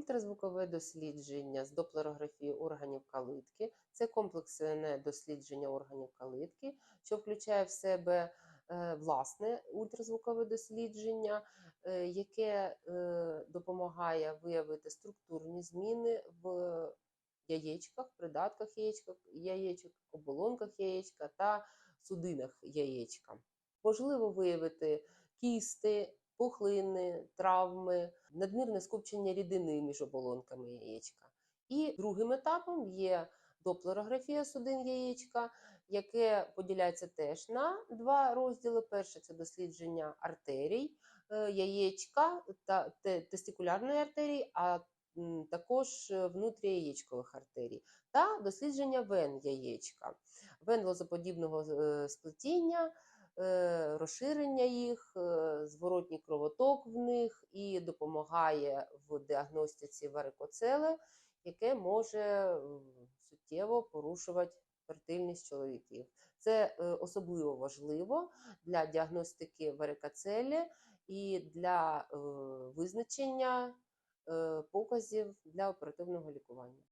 ультразвукове дослідження з доплерографії органів калитки. Це комплексне дослідження органів калитки, що включає в себе е, власне ультразвукове дослідження, е, яке е, допомагає виявити структурні зміни в яєчках, придатках яєчка, яєчок, оболонках яєчка та судинах яєчка. Можливо виявити кісти, пухлини, травми, надмірне скупчення рідини між оболонками яєчка. І другим етапом є доплерографія судин яєчка, яке поділяється теж на два розділи. Перше це дослідження артерій е, яєчка та тестикулярної артерії, а також е, внутріяєчкових артерій, та дослідження вен яєчка, вен лозоподібного е, сплетіння, розширення їх, допомагає в діагностиці варикоцели, яке може суттєво порушувати фертильність чоловіків. Це е, особливо важливо для діагностики варикоцелі і для е, визначення е, показів для оперативного лікування.